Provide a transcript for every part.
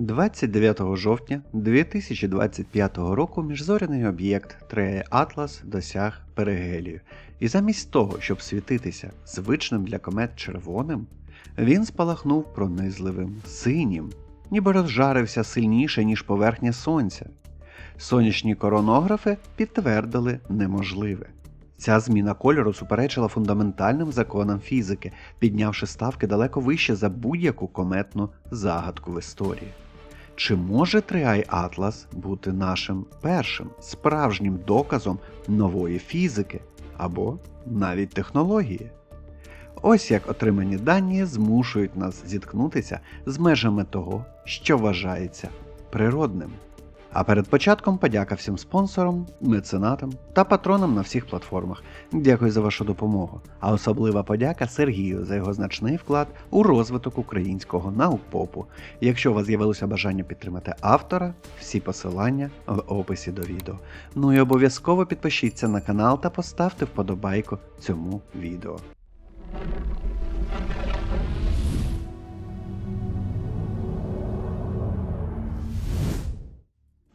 29 жовтня 2025 року міжзоряний об'єкт Трея Атлас досяг перигелію, і замість того, щоб світитися звичним для комет червоним, він спалахнув пронизливим синім, ніби розжарився сильніше, ніж поверхня сонця. Сонячні коронографи підтвердили неможливе. Ця зміна кольору суперечила фундаментальним законам фізики, піднявши ставки далеко вище за будь-яку кометну загадку в історії. Чи може Триай Атлас бути нашим першим справжнім доказом нової фізики або навіть технології? Ось як отримані дані змушують нас зіткнутися з межами того, що вважається природним. А перед початком подяка всім спонсорам, меценатам та патронам на всіх платформах. Дякую за вашу допомогу. А особлива подяка Сергію за його значний вклад у розвиток українського наукпопу. Якщо у вас з'явилося бажання підтримати автора, всі посилання в описі до відео. Ну і обов'язково підпишіться на канал та поставте вподобайку цьому відео.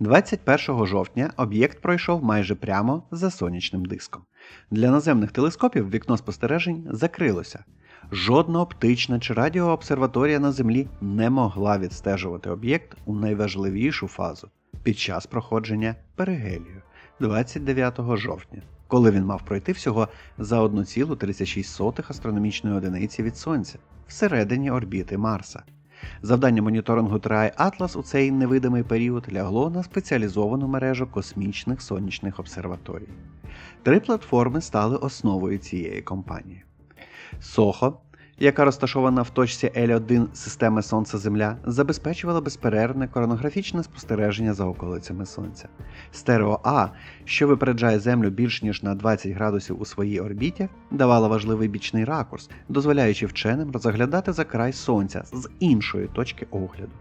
21 жовтня об'єкт пройшов майже прямо за сонячним диском. Для наземних телескопів вікно спостережень закрилося. Жодна оптична чи радіообсерваторія на Землі не могла відстежувати об'єкт у найважливішу фазу під час проходження перигелію 29 жовтня, коли він мав пройти всього за 1,36 астрономічної одиниці від Сонця всередині орбіти Марса. Завдання моніторингу Try Atlas у цей невидимий період лягло на спеціалізовану мережу космічних сонячних обсерваторій. Три платформи стали основою цієї компанії. Сохо яка розташована в точці L1 системи Сонця-Земля, забезпечувала безперервне коронографічне спостереження за околицями Сонця. Стерео А, що випереджає Землю більш ніж на 20 градусів у своїй орбіті, давала важливий бічний ракурс, дозволяючи вченим розглядати за край Сонця з іншої точки огляду.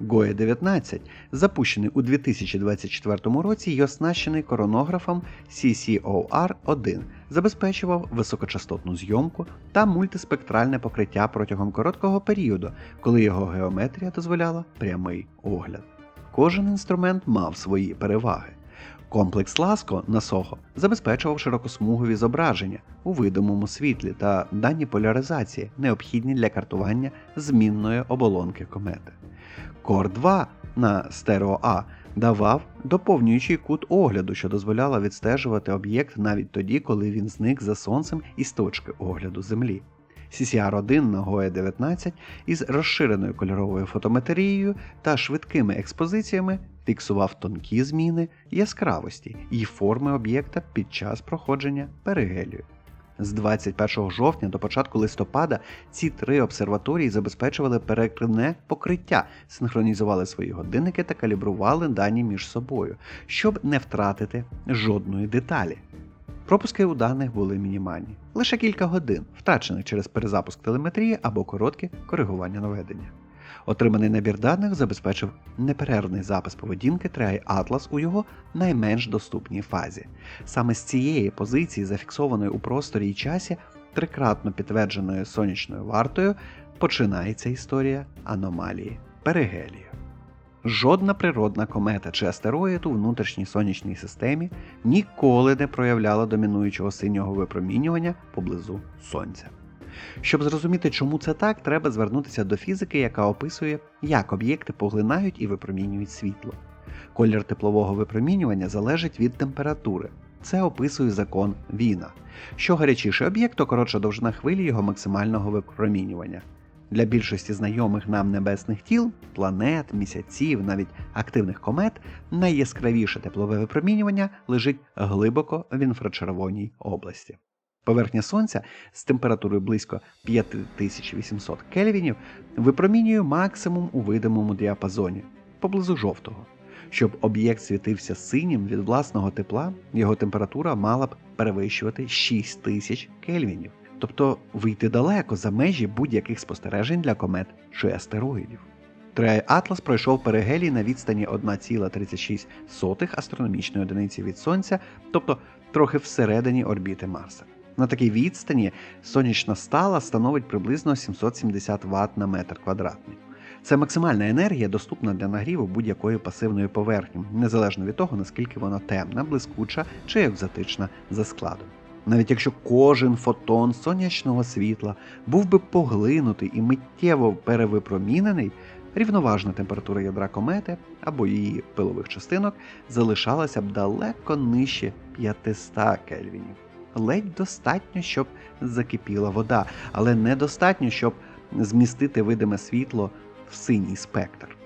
Гоя 19, запущений у 2024 році й оснащений коронографом CCOR-1, забезпечував високочастотну зйомку та мультиспектральне покриття протягом короткого періоду, коли його геометрія дозволяла прямий огляд. Кожен інструмент мав свої переваги. Комплекс Ласко на Сохо забезпечував широкосмугові зображення у видимому світлі та дані поляризації, необхідні для картування змінної оболонки комети. Core 2 на стерео А давав доповнюючий кут огляду, що дозволяло відстежувати об'єкт навіть тоді, коли він зник за сонцем із точки огляду Землі. CCR1 на GOE 19 із розширеною кольоровою фотометрією та швидкими експозиціями фіксував тонкі зміни яскравості і форми об'єкта під час проходження перигелію. З 21 жовтня до початку листопада ці три обсерваторії забезпечували перекривне покриття, синхронізували свої годинники та калібрували дані між собою, щоб не втратити жодної деталі. Пропуски у даних були мінімальні, лише кілька годин, втрачених через перезапуск телеметрії або коротке коригування наведення. Отриманий набір даних забезпечив неперервний запис поведінки Triai Atlas у його найменш доступній фазі. Саме з цієї позиції, зафіксованої у просторі і часі, трикратно підтвердженою сонячною вартою, починається історія аномалії Перигелію. Жодна природна комета чи астероїд у внутрішній сонячній системі ніколи не проявляла домінуючого синього випромінювання поблизу Сонця. Щоб зрозуміти, чому це так, треба звернутися до фізики, яка описує, як об'єкти поглинають і випромінюють світло. Колір теплового випромінювання залежить від температури. Це описує закон Віна. Що гарячіший об'єкт, то коротша довжина хвилі його максимального випромінювання. Для більшості знайомих нам небесних тіл, планет, місяців, навіть активних комет, найяскравіше теплове випромінювання лежить глибоко в інфрачервоній області. Поверхня Сонця з температурою близько 5800 кельвінів випромінює максимум у видимому діапазоні поблизу жовтого. Щоб об'єкт світився синім від власного тепла, його температура мала б перевищувати 6000 кельвінів, тобто вийти далеко за межі будь-яких спостережень для комет чи астероїдів. Трей Атлас пройшов перигелій на відстані 1,36 астрономічної одиниці від Сонця, тобто трохи всередині орбіти Марса. На такій відстані сонячна стала становить приблизно 770 Вт на метр квадратний. Це максимальна енергія, доступна для нагріву будь-якої пасивної поверхні, незалежно від того, наскільки вона темна, блискуча чи екзотична за складом. Навіть якщо кожен фотон сонячного світла був би поглинутий і миттєво перевипромінений, рівноважна температура ядра комети або її пилових частинок залишалася б далеко нижче 500 кельвінів. Ледь достатньо, щоб закипіла вода, але недостатньо, щоб змістити видиме світло в синій спектр.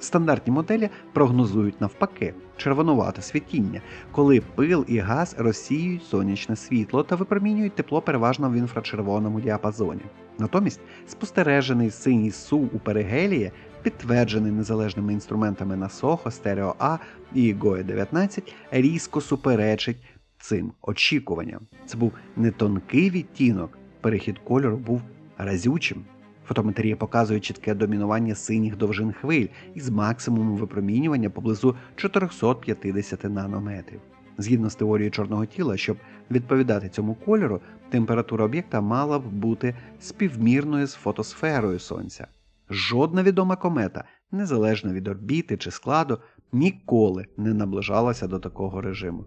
Стандартні моделі прогнозують навпаки червонувате світіння, коли пил і газ розсіюють сонячне світло та випромінюють тепло переважно в інфрачервоному діапазоні. Натомість спостережений синій сув у перигелії, підтверджений незалежними інструментами на SOHO, Стерео А і GOE 19, різко суперечить цим очікуванням. Це був не тонкий відтінок, перехід кольору був разючим. Фотометрія показує чітке домінування синіх довжин хвиль із максимумом випромінювання поблизу 450 нанометрів. Згідно з теорією чорного тіла, щоб відповідати цьому кольору, температура об'єкта мала б бути співмірною з фотосферою Сонця. Жодна відома комета, незалежно від орбіти чи складу, ніколи не наближалася до такого режиму.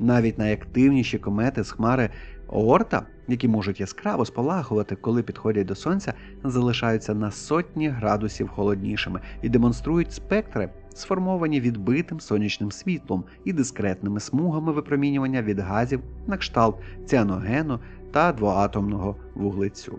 Навіть найактивніші комети з хмари Оорта, які можуть яскраво спалахувати, коли підходять до сонця, залишаються на сотні градусів холоднішими і демонструють спектри, сформовані відбитим сонячним світлом і дискретними смугами випромінювання від газів на кшталт ціаногену та двоатомного вуглецю.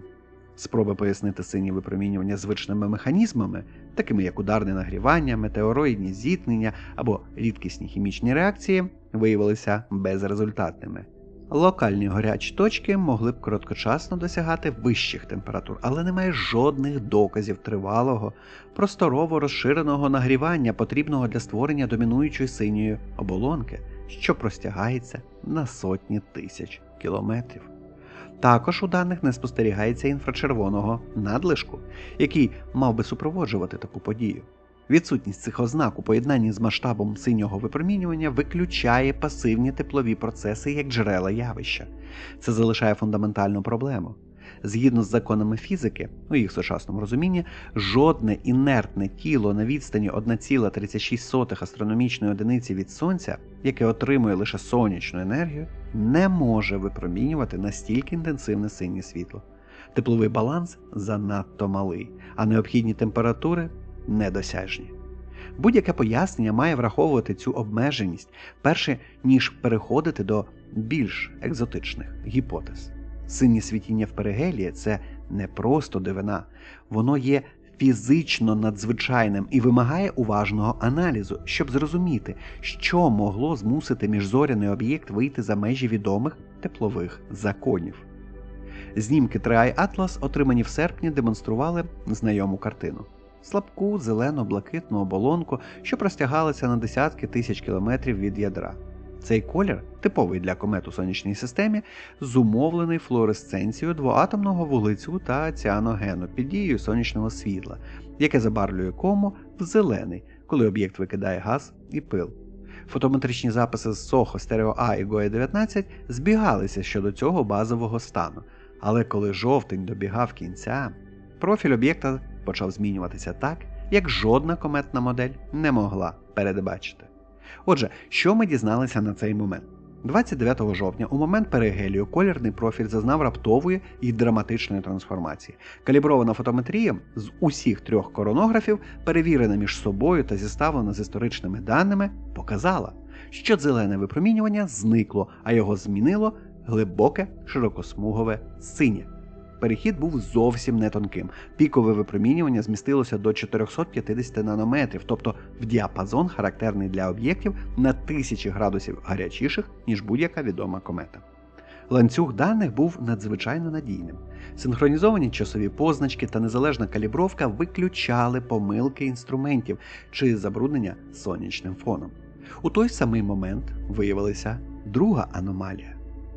Спроби пояснити сині випромінювання звичними механізмами, такими як ударне нагрівання, метеороїдні зіткнення або рідкісні хімічні реакції, виявилися безрезультатними. Локальні горячі точки могли б короткочасно досягати вищих температур, але немає жодних доказів тривалого, просторово розширеного нагрівання, потрібного для створення домінуючої синьої оболонки, що простягається на сотні тисяч кілометрів. Також у даних не спостерігається інфрачервоного надлишку, який мав би супроводжувати таку подію. Відсутність цих ознак у поєднанні з масштабом синього випромінювання виключає пасивні теплові процеси як джерела явища. Це залишає фундаментальну проблему. Згідно з законами фізики, у їх сучасному розумінні, жодне інертне тіло на відстані 1,36 астрономічної одиниці від Сонця, яке отримує лише сонячну енергію, не може випромінювати настільки інтенсивне синє світло. Тепловий баланс занадто малий, а необхідні температури недосяжні. Будь-яке пояснення має враховувати цю обмеженість, перше ніж переходити до більш екзотичних гіпотез. Синє світіння в перигелії це не просто дивина, воно є фізично надзвичайним і вимагає уважного аналізу, щоб зрозуміти, що могло змусити міжзоряний об'єкт вийти за межі відомих теплових законів. Знімки Triai Atlas, отримані в серпні, демонстрували знайому картину. Слабку зелено-блакитну оболонку, що простягалася на десятки тисяч кілометрів від ядра. Цей колір, типовий для комет у сонячній системі, зумовлений флуоресценцією двоатомного вуглецю та ціаногену під дією сонячного світла, яке забарвлює кому в зелений, коли об'єкт викидає газ і пил. Фотометричні записи з SOHO, Stereo A і GOE 19 збігалися щодо цього базового стану, але коли жовтень добігав кінця, профіль об'єкта почав змінюватися так, як жодна кометна модель не могла передбачити. Отже, що ми дізналися на цей момент? 29 жовтня, у момент перигелію, колірний профіль зазнав раптової і драматичної трансформації. Калібрована фотометрія з усіх трьох коронографів, перевірена між собою та зіставлена з історичними даними, показала, що зелене випромінювання зникло, а його змінило глибоке широкосмугове синє. Перехід був зовсім не тонким. Пікове випромінювання змістилося до 450 нанометрів, тобто в діапазон, характерний для об'єктів на тисячі градусів гарячіших, ніж будь-яка відома комета. Ланцюг даних був надзвичайно надійним. Синхронізовані часові позначки та незалежна калібровка виключали помилки інструментів чи забруднення сонячним фоном. У той самий момент виявилася друга аномалія.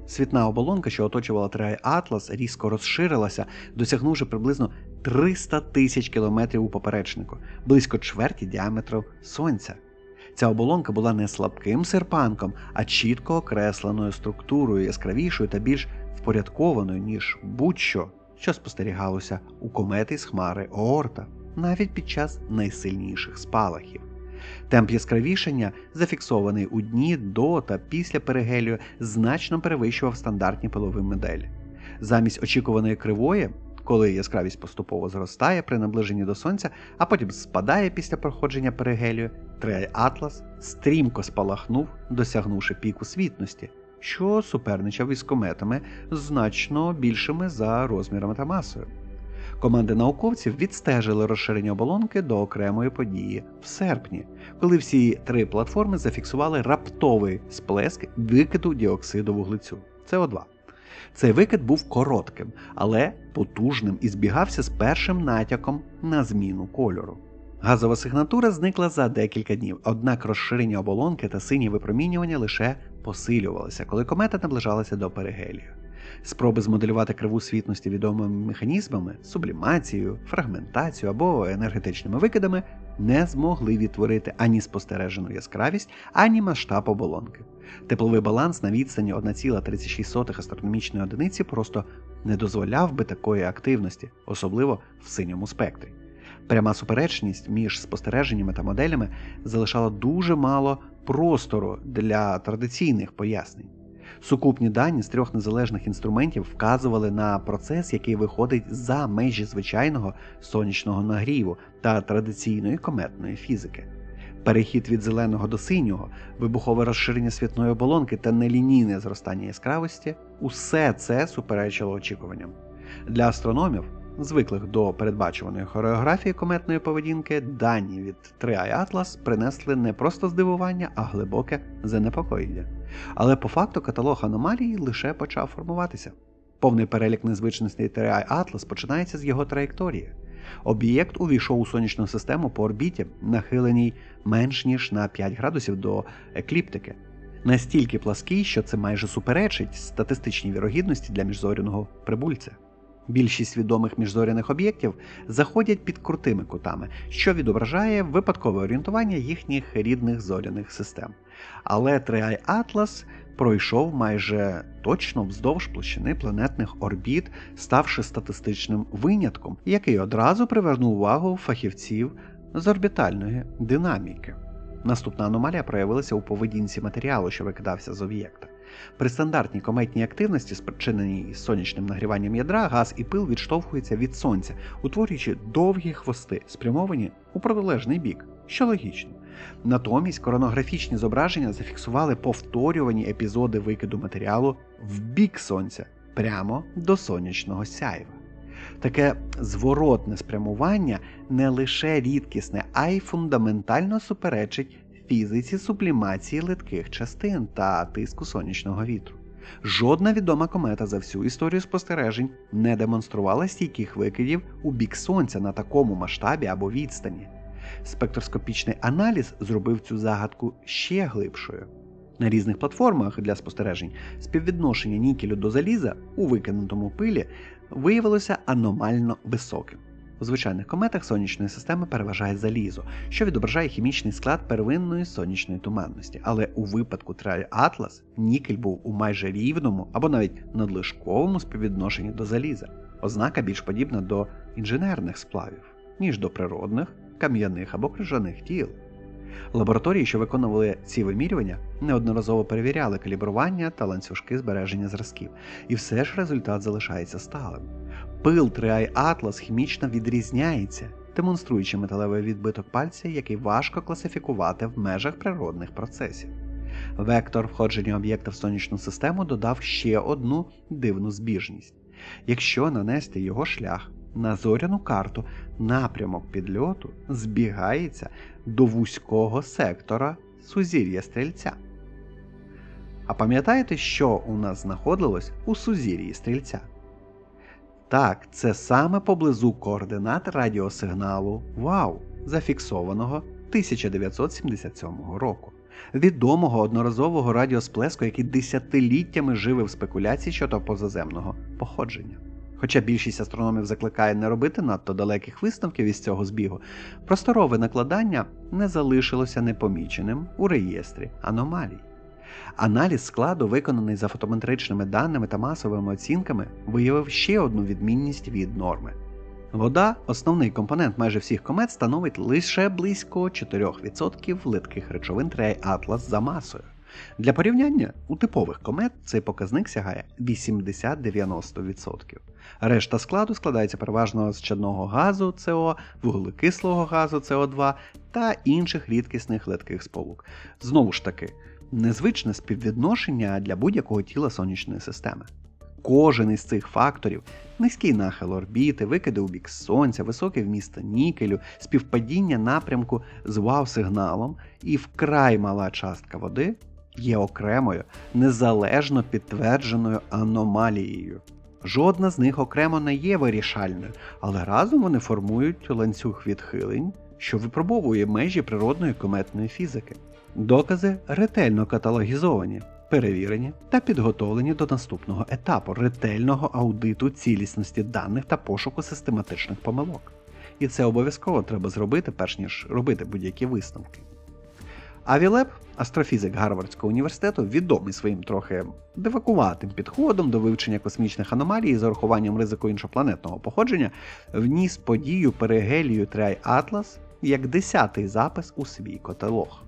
Світна оболонка, що оточувала Трай Атлас, різко розширилася, досягнувши приблизно 300 тисяч кілометрів у поперечнику, близько чверті діаметру Сонця. Ця оболонка була не слабким серпанком, а чітко окресленою структурою, яскравішою та більш впорядкованою, ніж будь-що, що спостерігалося у комети з хмари Оорта. навіть під час найсильніших спалахів. Темп яскравішання, зафіксований у дні до та після перигелію, значно перевищував стандартні пилові моделі. Замість очікуваної кривої, коли яскравість поступово зростає при наближенні до сонця, а потім спадає після проходження перигелію, Трей Атлас стрімко спалахнув, досягнувши піку світності, що суперничав із кометами значно більшими за розмірами та масою. Команди науковців відстежили розширення оболонки до окремої події в серпні, коли всі три платформи зафіксували раптовий сплеск викиду діоксиду вуглецю СО2. Цей викид був коротким, але потужним і збігався з першим натяком на зміну кольору. Газова сигнатура зникла за декілька днів, однак розширення оболонки та синє випромінювання лише посилювалося, коли комета наближалася до перигелію. Спроби змоделювати криву світності відомими механізмами, сублімацією, фрагментацією або енергетичними викидами не змогли відтворити ані спостережену яскравість, ані масштаб оболонки. Тепловий баланс на відстані 1,36 астрономічної одиниці просто не дозволяв би такої активності, особливо в синьому спектрі. Пряма суперечність між спостереженнями та моделями залишала дуже мало простору для традиційних пояснень. Сукупні дані з трьох незалежних інструментів вказували на процес, який виходить за межі звичайного сонячного нагріву та традиційної кометної фізики. Перехід від зеленого до синього, вибухове розширення світної оболонки та нелінійне зростання яскравості усе це суперечило очікуванням. Для астрономів, звиклих до передбачуваної хореографії кометної поведінки, дані від Triai Atlas принесли не просто здивування, а глибоке занепокоєння. Але по факту каталог аномалій лише почав формуватися. Повний перелік незвичностей Triai Atlas починається з його траєкторії. Об'єкт увійшов у сонячну систему по орбіті, нахиленій менш ніж на 5 градусів до екліптики. Настільки плаский, що це майже суперечить статистичній вірогідності для міжзоряного прибульця. Більшість відомих міжзоряних об'єктів заходять під крутими кутами, що відображає випадкове орієнтування їхніх рідних зоряних систем. Але Триай Атлас пройшов майже точно вздовж площини планетних орбіт, ставши статистичним винятком, який одразу привернув увагу фахівців з орбітальної динаміки. Наступна аномалія проявилася у поведінці матеріалу, що викидався з об'єкта. При стандартній кометній активності, спричиненій сонячним нагріванням ядра, газ і пил відштовхуються від сонця, утворюючи довгі хвости, спрямовані у протилежний бік, що логічно. Натомість коронографічні зображення зафіксували повторювані епізоди викиду матеріалу в бік сонця прямо до сонячного сяйва. Таке зворотне спрямування не лише рідкісне, а й фундаментально суперечить фізиці сублімації литких частин та тиску сонячного вітру. Жодна відома комета за всю історію спостережень не демонструвала стійких викидів у бік сонця на такому масштабі або відстані. Спектроскопічний аналіз зробив цю загадку ще глибшою. На різних платформах для спостережень співвідношення нікелю до заліза у викинутому пилі виявилося аномально високим. У звичайних кометах сонячної системи переважає залізо, що відображає хімічний склад первинної сонячної туманності. Але у випадку Трай Атлас нікель був у майже рівному або навіть надлишковому співвідношенні до заліза, ознака більш подібна до інженерних сплавів, ніж до природних, кам'яних або крижаних тіл. Лабораторії, що виконували ці вимірювання, неодноразово перевіряли калібрування та ланцюжки збереження зразків, і все ж результат залишається сталим. Пил Триай Атлас хімічно відрізняється, демонструючи металевий відбиток пальця, який важко класифікувати в межах природних процесів. Вектор входження об'єкта в сонячну систему додав ще одну дивну збіжність. Якщо нанести його шлях на зоряну карту, напрямок підльоту збігається до вузького сектора сузір'я стрільця. А пам'ятаєте, що у нас знаходилось у сузір'ї стрільця? Так, це саме поблизу координат радіосигналу Вау, зафіксованого 1977 року, відомого одноразового радіосплеску, який десятиліттями живив спекуляції щодо позаземного походження. Хоча більшість астрономів закликає не робити надто далеких висновків із цього збігу, просторове накладання не залишилося непоміченим у реєстрі аномалій. Аналіз складу, виконаний за фотометричними даними та масовими оцінками, виявив ще одну відмінність від норми. Вода, основний компонент майже всіх комет, становить лише близько 4% литких речовин Трей Атлас за масою. Для порівняння у типових комет цей показник сягає 80-90%. Решта складу складається переважно з чадного газу СО, вуглекислого газу СО2 та інших рідкісних литких сполук. Знову ж таки, незвичне співвідношення для будь-якого тіла сонячної системи. Кожен із цих факторів низький нахил орбіти, викиди у бік сонця, високе вміст нікелю, співпадіння напрямку з вау-сигналом і вкрай мала частка води є окремою, незалежно підтвердженою аномалією. Жодна з них окремо не є вирішальною, але разом вони формують ланцюг відхилень, що випробовує межі природної кометної фізики. Докази ретельно каталогізовані, перевірені та підготовлені до наступного етапу ретельного аудиту цілісності даних та пошуку систематичних помилок. І це обов'язково треба зробити, перш ніж робити будь-які висновки. Авілеб, астрофізик Гарвардського університету, відомий своїм трохи дивакуватим підходом до вивчення космічних аномалій з урахуванням ризику іншопланетного походження, вніс подію перигелію Трай Атлас як десятий запис у свій каталог.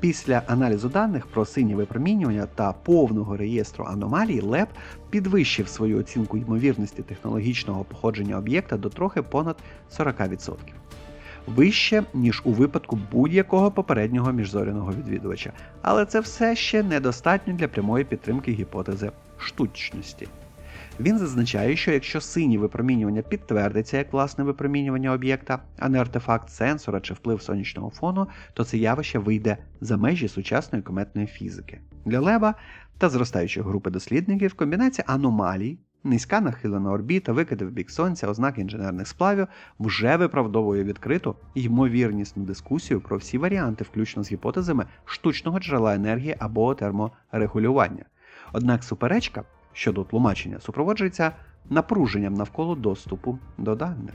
Після аналізу даних про синє випромінювання та повного реєстру аномалій Леб підвищив свою оцінку ймовірності технологічного походження об'єкта до трохи понад 40%. Вище, ніж у випадку будь-якого попереднього міжзоряного відвідувача, але це все ще недостатньо для прямої підтримки гіпотези штучності. Він зазначає, що якщо синє випромінювання підтвердиться як власне випромінювання об'єкта, а не артефакт сенсора чи вплив сонячного фону, то це явище вийде за межі сучасної кометної фізики. Для Леба та зростаючої групи дослідників комбінація аномалій, низька нахилена орбіта, викиди в бік сонця, ознаки інженерних сплавів вже виправдовує відкриту ймовірнісну дискусію про всі варіанти, включно з гіпотезами штучного джерела енергії або терморегулювання. Однак суперечка щодо тлумачення супроводжується напруженням навколо доступу до даних.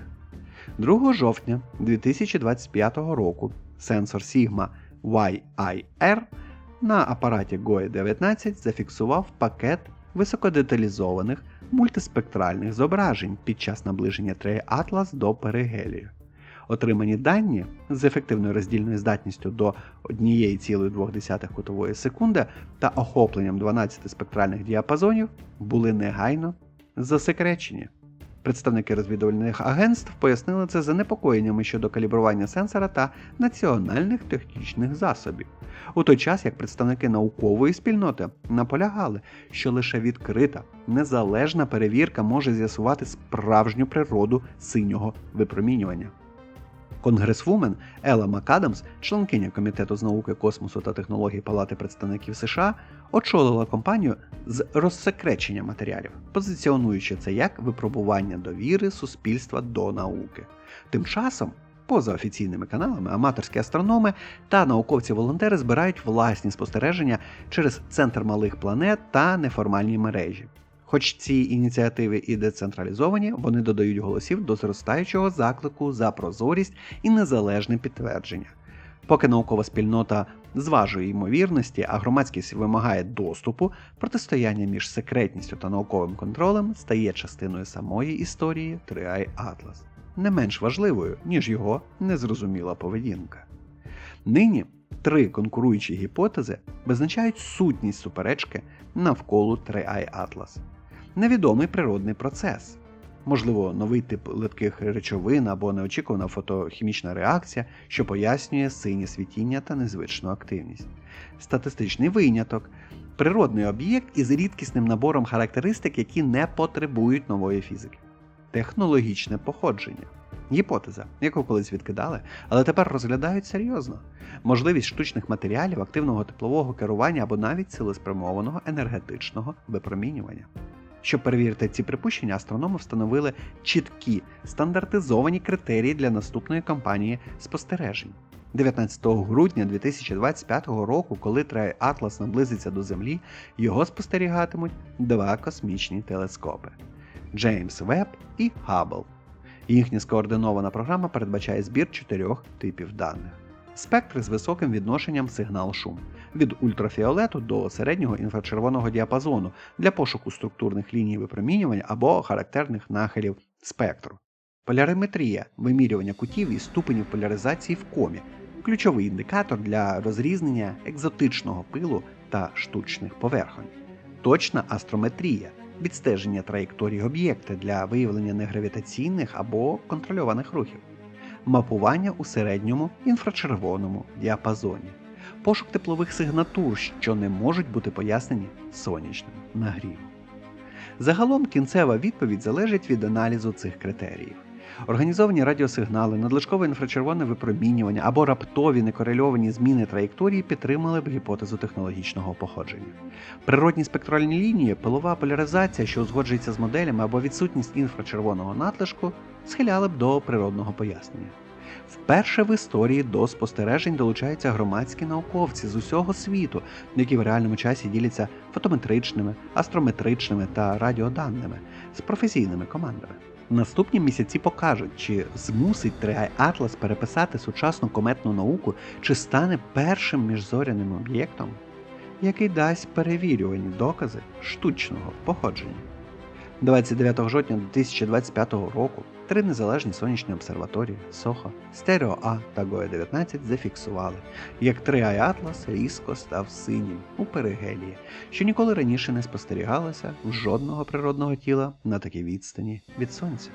2 жовтня 2025 року сенсор Sigma YIR на апараті GOE 19 зафіксував пакет високодеталізованих мультиспектральних зображень під час наближення треї Атлас до перигелію. Отримані дані з ефективною роздільною здатністю до 1,2 кутової секунди та охопленням 12 спектральних діапазонів були негайно засекречені. Представники розвідувальних агентств пояснили це занепокоєннями щодо калібрування сенсора та національних технічних засобів, у той час як представники наукової спільноти наполягали, що лише відкрита незалежна перевірка може з'ясувати справжню природу синього випромінювання. Конгресвумен Ела Макадамс, членкиня Комітету з науки, космосу та технологій Палати представників США, очолила компанію з розсекречення матеріалів, позиціонуючи це як випробування довіри суспільства до науки. Тим часом, поза офіційними каналами, аматорські астрономи та науковці-волонтери збирають власні спостереження через центр малих планет та неформальні мережі. Хоч ці ініціативи і децентралізовані, вони додають голосів до зростаючого заклику за прозорість і незалежне підтвердження. Поки наукова спільнота зважує ймовірності, а громадськість вимагає доступу, протистояння між секретністю та науковим контролем стає частиною самої історії Триай Атлас, не менш важливою, ніж його незрозуміла поведінка. Нині три конкуруючі гіпотези визначають сутність суперечки навколо Триай Атлас невідомий природний процес. Можливо, новий тип литких речовин або неочікувана фотохімічна реакція, що пояснює синє світіння та незвичну активність. Статистичний виняток природний об'єкт із рідкісним набором характеристик, які не потребують нової фізики. Технологічне походження. Гіпотеза, яку колись відкидали, але тепер розглядають серйозно. Можливість штучних матеріалів, активного теплового керування або навіть цілеспрямованого енергетичного випромінювання. Щоб перевірити ці припущення, астрономи встановили чіткі стандартизовані критерії для наступної кампанії спостережень. 19 грудня 2025 року, коли Трай Атлас наблизиться до Землі, його спостерігатимуть два космічні телескопи Джеймс Веб і Хаббл. Їхня скоординована програма передбачає збір чотирьох типів даних. Спектри з високим відношенням сигнал-шум від ультрафіолету до середнього інфрачервоного діапазону для пошуку структурних ліній випромінювання або характерних нахилів спектру. Поляриметрія вимірювання кутів і ступенів поляризації в комі ключовий індикатор для розрізнення екзотичного пилу та штучних поверхонь. Точна астрометрія відстеження траєкторії об'єкта для виявлення негравітаційних або контрольованих рухів, мапування у середньому інфрачервоному діапазоні, пошук теплових сигнатур, що не можуть бути пояснені сонячним нагрівом. Загалом кінцева відповідь залежить від аналізу цих критеріїв. Організовані радіосигнали, надлишкове інфрачервоне випромінювання або раптові некорельовані зміни траєкторії підтримали б гіпотезу технологічного походження. Природні спектральні лінії, пилова поляризація, що узгоджується з моделями або відсутність інфрачервоного надлишку, схиляли б до природного пояснення. Вперше в історії до спостережень долучаються громадські науковці з усього світу, які в реальному часі діляться фотометричними, астрометричними та радіоданими з професійними командами. Наступні місяці покажуть, чи змусить Триай Атлас переписати сучасну кометну науку, чи стане першим міжзоряним об'єктом, який дасть перевірювані докази штучного походження. 29 жовтня 2025 року три незалежні сонячні обсерваторії Сохо, Стерео А та Гоя 19 зафіксували, як Триай Атлас різко став синім у перигелії, що ніколи раніше не спостерігалося в жодного природного тіла на такій відстані від сонця.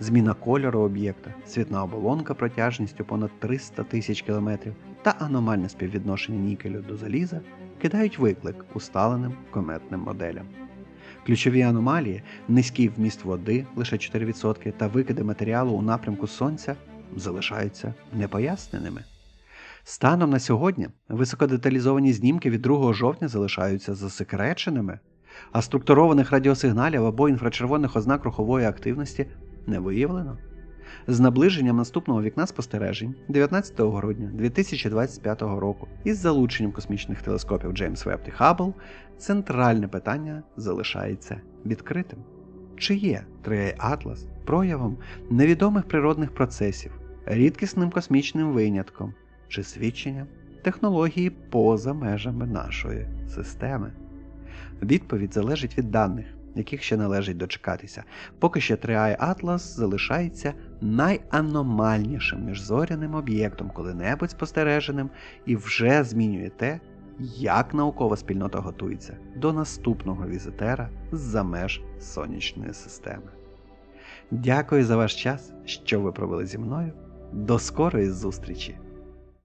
Зміна кольору об'єкта, світна оболонка протяжністю понад 300 тисяч кілометрів та аномальне співвідношення нікелю до заліза кидають виклик усталеним кометним моделям. Ключові аномалії, низький вміст води лише 4% та викиди матеріалу у напрямку Сонця залишаються непоясненими. Станом на сьогодні високодеталізовані знімки від 2 жовтня залишаються засекреченими, а структурованих радіосигналів або інфрачервоних ознак рухової активності не виявлено. З наближенням наступного вікна спостережень 19 грудня 2025 року із залученням космічних телескопів Джеймс Веб і Хаббл центральне питання залишається відкритим. Чи є Трией Атлас проявом невідомих природних процесів, рідкісним космічним винятком чи свідченням технології поза межами нашої системи? Відповідь залежить від даних, яких ще належить дочекатися. Поки що Триай Атлас залишається найаномальнішим міжзоряним об'єктом, коли-небудь спостереженим, і вже змінює те, як наукова спільнота готується до наступного візитера з-за меж сонячної системи. Дякую за ваш час, що ви провели зі мною. До скорої зустрічі!